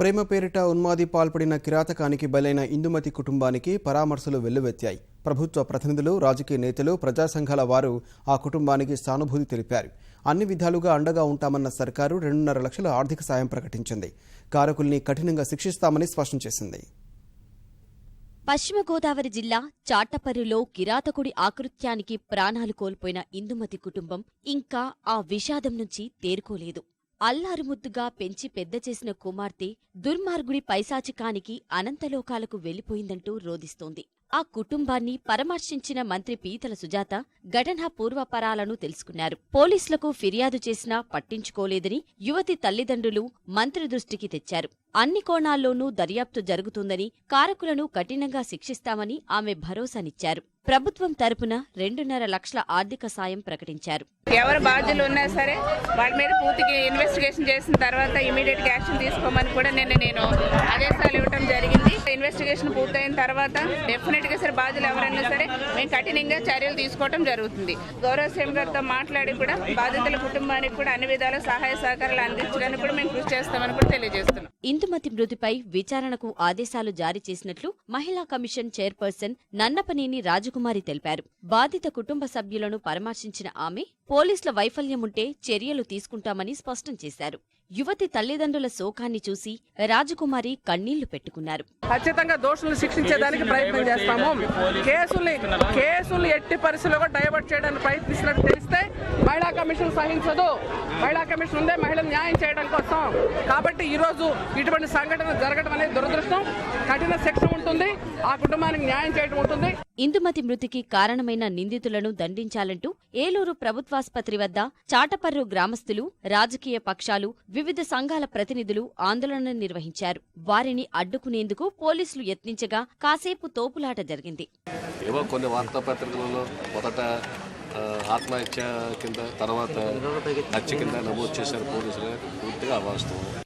ప్రేమ పేరిట ఉన్మాది పాల్పడిన కిరాతకానికి బలైన ఇందుమతి కుటుంబానికి పరామర్శలు వెల్లువెత్తాయి. ప్రభుత్వ ప్రతినిధులు రాజకీయ నేతలు ప్రజా సంఘాల వారు ఆ కుటుంబానికి సానుభూతి తెలిపారు. అన్ని విధాలుగా అండగా ఉంటామన్న సర్కారు రెండున్నర లక్షల ఆర్థిక సాయం ప్రకటించింది. కారకుల్ని కఠినంగా శిక్షిస్తామని స్పష్టం చేసింది. పశ్చిమ గోదావరి జిల్లా చాటపర్రులో కిరాతకుడి ఆకృత్యానికి ప్రాణాలు కోల్పోయిన ఇందుమతి కుటుంబం ఇంకా ఆ విషాదం నుంచి తేరుకోలేదు. అల్లారుముద్దుగా పెంచి పెద్ద చేసిన కుమార్తె దుర్మార్గుడి పైశాచికానికి అనంతలోకాలకు వెళ్ళిపోయిందంటూ రోదిస్తోంది ఆ కుటుంబాన్ని పరామర్శించిన మంత్రి పీతల సుజాత ఘటన పూర్వపరాలను తెలుసుకున్నారు. పోలీసులకు ఫిర్యాదు చేసినా పట్టించుకోలేదని యువతి తల్లిదండ్రులు మంత్రి దృష్టికి తెచ్చారు. అన్ని కోణాల్లోనూ దర్యాప్తు జరుగుతుందని కారకులను కఠినంగా శిక్షిస్తామని ఆమె భరోసానిచ్చారు. ప్రభుత్వం తరపున రెండున్నర లక్షల ఆర్థిక సాయం ప్రకటించారు. ఎవరు బాధ్యులు ఉన్నా సరే వాళ్ళ మీద పూర్తిగా ఇన్వెస్టిగేషన్ చేసిన తర్వాత ఇమీడియట్గా యాక్షన్ తీసుకోమని కూడా నిన్న నేను ఇన్వెస్టిగేషన్ పూర్తయిన తర్వాత డెఫినెట్గా సరే బాధ్యులు ఎవరైనా సరే మేము కఠినంగా చర్యలు తీసుకోవడం జరుగుతుంది. గౌరవ సీఎం గారితో మాట్లాడి కూడా బాధితుల కుటుంబానికి కూడా అన్ని విధాల సహాయ సహకారాలు అందించడానికి కూడా మేము కృషి చేస్తామని కూడా తెలియజేస్తున్నాం. ఇందుమతి మృతిపై విచారణకు ఆదేశాలు జారీ చేసినట్లు మహిళా కమిషన్ చైర్పర్సన్ నన్నపనేని రాజకుమారి తెలిపారు. బాధిత కుటుంబ సభ్యులను పరామర్శించిన ఆమె పోలీసుల వైఫల్యముంటే చర్యలు తీసుకుంటామని స్పష్టం చేశారు. యువతి తల్లిదండ్రుల శోకాన్ని చూసి రాజకుమారి కన్నీళ్ళు పెట్టుకున్నారు. ఖచ్చితంగా దోషులను శిక్షించేదానికి ప్రయత్నం చేస్తాము. కేసుల్ని కేసుల్ని ఎట్టి పరిస్థితుల్లో డైవర్ట్ చేయడానికి ప్రయత్నిస్తున్నట్టు తెలిస్తే మహిళా కమిషన్ సహించదు. మహిళా కమిషన్ ఉందే మహిళలు న్యాయం చేయడం కోసం. కాబట్టి ఈ రోజు ఇటువంటి సంఘటన జరగడం అనేది దురదృష్టం. కఠిన శిక్ష ఉంటుంది. ఆ కుటుంబానికి న్యాయం చేయడం ఉంటుంది. ఇందుమతి మృతికి కారణమైన నిందితులను దండించాలంటూ ఏలూరు ప్రభుత్వాసుపత్రి వద్ద చాటపర్రు గ్రామస్తులు రాజకీయ పక్షాలు వివిధ సంఘాల ప్రతినిధులు ఆందోళన నిర్వహించారు. వారిని అడ్డుకునేందుకు పోలీసులు యత్నించగా కాసేపు తోపులాట జరిగింది. ఏవో కొన్ని వార్తాపత్రికలలో మొదట ఆత్మహత్య కింద తర్వాత హత్య కింద నమోదు చేశారు పోలీసులు. పూర్తిగా అవాస్తవం.